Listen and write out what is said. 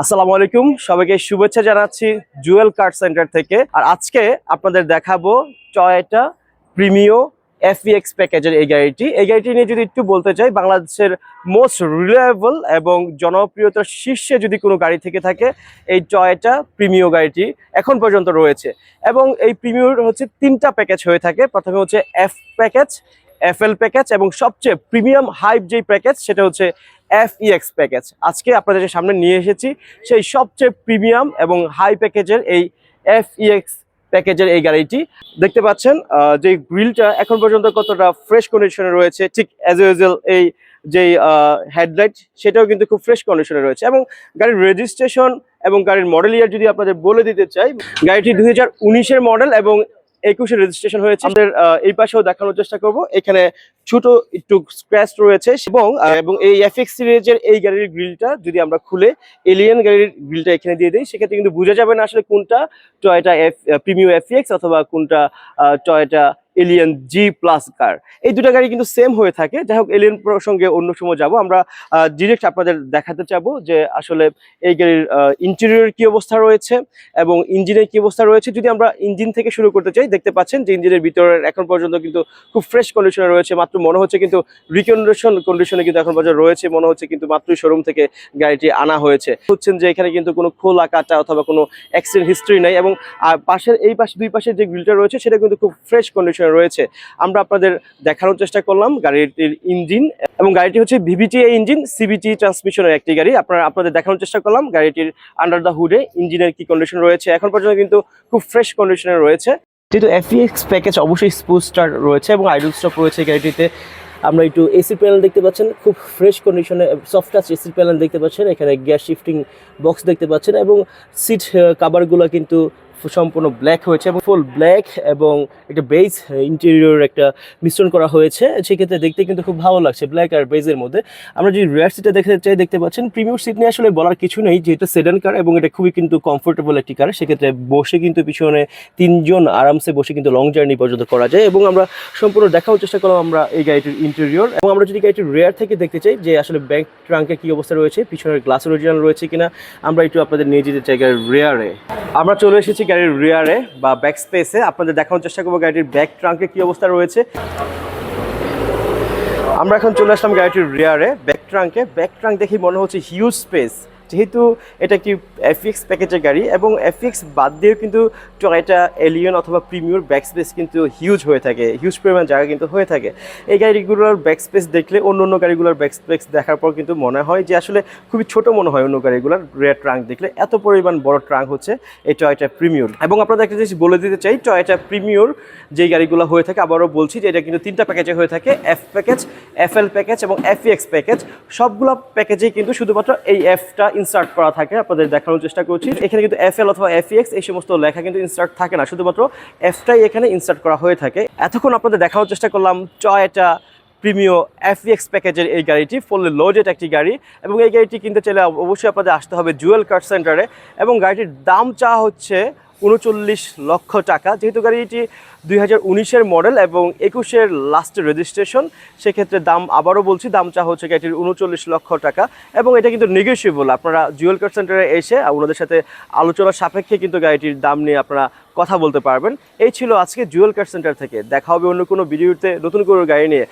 আসসালামু আলাইকুম। সবাইকে শুভেচ্ছা জানাচ্ছি জুয়েল কার্ড সেন্টার থেকে। আর আজকে আপনাদের দেখাবো টয়োটা প্রিমিও এফিএক্স প্যাকেজের এই গাড়িটি। এই গাড়িটি নিয়ে যদি একটু বলতে চাই, বাংলাদেশের মোস্ট রিলায়েবল এবং জনপ্রিয়তার শীর্ষে যদি কোনো গাড়ি থেকে থাকে, এই টয়োটা প্রিমিও গাড়িটি এখন পর্যন্ত রয়েছে। এবং এই প্রিমিওর হচ্ছে তিনটা প্যাকেজ হয়ে থাকে। প্রথমে হচ্ছে এফ প্যাকেজ এফএল প্যাকেজ এবং সবচেয়ে প্রিমিয়াম হাইপ যেই প্যাকেজ, সেটা হচ্ছে এফইএক্স প্যাকেজ আজকে আপনাদের সামনে নিয়ে এসেছি সেই সবচেয়ে প্রিমিয়াম এবং হাই প্যাকেজের এই এফ এফইএক্স প্যাকেজের এই গাড়িটি। দেখতে পাচ্ছেন যে গ্রিলটা এখন পর্যন্ত কতটা ফ্রেশ কন্ডিশনে রয়েছে, ঠিক অ্যাজ ইউজুয়াল এই যে হেডলাইট সেটাও কিন্তু খুব ফ্রেশ কন্ডিশনে রয়েছে এবং গাড়ির রেজিস্ট্রেশন এবং গাড়ির মডেল ইয়ার যদি আপনাদের বলে দিতে চাই, গাড়িটি দুই হাজার মডেল এবং একুশে রেজিস্ট্রেশন হয়েছে। আমাদের এই পাশেও দেখানোর চেষ্টা করব। এখানে ছোট একটু স্ক্র্যাচ রয়েছে এবং এবং এই এফএক্স সিরিজের এই গাড়ির গ্রিলটা যদি আমরা খুলে এলিয়ান গাড়ির গ্রিলটা এখানে দিয়ে দিই, সেক্ষেত্রে কিন্তু বোঝা যাবে না আসলে কোনটা টয়টা এফ প্রিমিয়াম এফএক্স অথবা কোনটা Toyota Allion G plus car এই দুটা গাড়ি কিন্তু সেম হয়ে থাকে। যাই হোক এলিয়েন প্রসঙ্গে অন্য সময় যাব। আমরা ডিরেক্ট আপনাদের দেখাতে চাবো যে আসলে এই গাড়ির ইন্টেরিয়র কি অবস্থা রয়েছে এবং ইঞ্জিনের কি অবস্থা রয়েছে। যদি আমরা ইঞ্জিন থেকে শুরু করতে চাই, দেখতে পাচ্ছেন যে ইঞ্জিনের ভিতরে এখন পর্যন্ত কিন্তু খুব ফ্রেশ কন্ডিশনে রয়েছে। মাত্র মনে হচ্ছে কিন্তু রিকন্ডিশন কন্ডিশনে কিন্তু এখন পর্যন্ত রয়েছে। মনে হচ্ছে কিন্তু মাত্রই শোরুম থেকে গাড়িটি আনা হয়েছে। হচ্ছেন যে এখানে কিন্তু কোনো খোলা কাটা অথবা কোনো অ্যাক্সিডেন্ট হিস্ট্রি নাই এবং পাশের, এই পাশে, দুই পাশের যে গ্রিলটা রয়েছে, সেটা কিন্তু খুব ফ্রেশ কন্ডিশনে রয়েছে, আমরা আপনাদের দেখানোর চেষ্টা করলাম গাড়িটির ইঞ্জিন এবং গাড়িটি হচ্ছে ভিভিটি ইঞ্জিন সিবিটি ট্রান্সমিশনের একটি গাড়ি। আপনারা আপনাদের দেখানোর চেষ্টা করলাম গাড়িটির আন্ডার দ্য হুডে ইঞ্জিনের কি কন্ডিশন রয়েছে। এখন পর্যন্ত কিন্তু খুব ফ্রেশ কন্ডিশনে রয়েছে। যেহেতু এফিএক্স প্যাকেজ অবশ্যই স্পোর্ট স্টার রয়েছে এবং আইডল স্টপ রয়েছে গাড়িটিতে। আমরা একটু এসি প্যানেল দেখতে পাচ্ছেন, খুব ফ্রেশ কন্ডিশনে সফট টাচ এসি প্যানেল দেখতে পাচ্ছেন। এখানে গ্যাস শিফটিং বক্স দেখতে পাচ্ছেন এবং সিট কাভারগুলো কিন্তু সম্পূর্ণ ব্ল্যাক হয়েছে এবং ফুল ব্ল্যাক এবং একটা বেজ ইন্টেরিয়র একটা মিশ্রণ করা হয়েছে। সেক্ষেত্রে দেখতে কিন্তু খুব ভালো লাগছে ব্ল্যাক আর বেজের মধ্যে। আমরা যদি রেয়ার সিটে দেখতে চাই, দেখতে পাচ্ছেন প্রিমিয়ার সিট নিয়ে আসলে বলার কিছু নেই যে এটা সেডান কার এবং এটা খুবই কিন্তু কমফোর্টেবল একটি কার সেক্ষেত্রে বসে কিন্তু পিছনে তিনজন আরামসে বসে কিন্তু লং জার্নি পর্যন্ত করা যায় এবং আমরা সম্পূর্ণ দেখার চেষ্টা করলাম আমরা এই গাড়িটির ইন্টেরিয়র এবং আমরা যদি গাড়িটির রেয়ার থেকে দেখতে চাই যে আসলে ব্যাক ট্রাঙ্কের কি অবস্থা রয়েছে, পিছনের গ্লাস অরিজিনাল রয়েছে কিনা, আমরা একটু আপনাদের নিয়ে যেতে চাই রেয়ারে আমরা চলে এসেছি গাড়ির রিয়ারে বা ব্যাক স্পেসে আপনাদের দেখানোর চেষ্টা করব গাড়িটির ব্যাক ট্রাঙ্কে কি অবস্থা রয়েছে। আমরা এখন চলে আসলাম গাড়িটির রিয়ারে ব্যাক ট্রাঙ্কে ব্যাক ট্রাঙ্ক দেখি মনে হচ্ছে হিউজ স্পেস যেহেতু এটা একটি এফিক্স প্যাকেজের গাড়ি এবং এফিক্স বাদ দিয়েও কিন্তু টয়টা এলিয়ন অথবা প্রিমিয়র ব্যাক স্পেস কিন্তু হিউজ হয়ে থাকে হিউজ পরিমাণ জায়গা কিন্তু হয়ে থাকে। এই গাড়িগুলোর ব্যাক স্পেস দেখলে অন্য অন্য গাড়িগুলোর ব্যাক স্পেস দেখার পর কিন্তু মনে হয় যে আসলে খুবই ছোট মনে হয় অন্য গাড়িগুলোর রেয়ার ট্রাঙ্ক দেখলে। এত পরিমাণ বড় ট্রাঙ্ক হচ্ছে এই টয়টা প্রিমিয়র এবং আপনাদের একটা জিনিস বলে দিতে চাই টয়টা প্রিমিয়র যে গাড়িগুলো হয়ে থাকে, আবারও বলছি যে এটা কিন্তু তিনটা প্যাকেজে হয়ে থাকে এফ প্যাকেজ এফএল প্যাকেজ এবং এফইএক্স প্যাকেজ সবগুলো প্যাকেজেই কিন্তু শুধুমাত্র এই এফটা ইনসার্ট করা থাকে, আপনাদের দেখানোর চেষ্টা করছি। এখানে কিন্তু এফ এল অথবা এফ এক্স এই সমস্ত লেখা কিন্তু ইনসার্ট থাকে না। শুধুমাত্র এফটাই এখানে ইনসার্ট করা হয়ে থাকে। এতক্ষণ আপনাদের দেখানোর চেষ্টা করলাম টয়টা প্রিমিও এফএক্স প্যাকেজের এই গাড়িটি ফুললি লোডেড একটি গাড়ি। এবং এই গাড়িটি কিনতে চাইলে অবশ্যই আপনাদের আসতে হবে জুয়েল কার সেন্টারে এবং গাড়িটির দাম চা হচ্ছে উনচল্লিশ লক্ষ টাকা। যেহেতু গাড়িটি দুই হাজার উনিশের মডেল এবং একুশের লাস্টের রেজিস্ট্রেশন সেক্ষেত্রে দাম আবারও বলছি, দাম চা হচ্ছে গাড়িটির উনচল্লিশ লক্ষ টাকা এবং এটা কিন্তু নেগোসিয়েবল আপনারা জুয়েল কার সেন্টারে এসে ওনাদের সাথে আলোচনা সাপেক্ষে কিন্তু গাড়িটির দাম নিয়ে আপনারা কথা বলতে পারবেন। এই ছিল আজকে জুয়েল কার সেন্টার থেকে। দেখা হবে অন্য কোনো ভিডিওতে নতুন কোনো গাড়ি নিয়ে।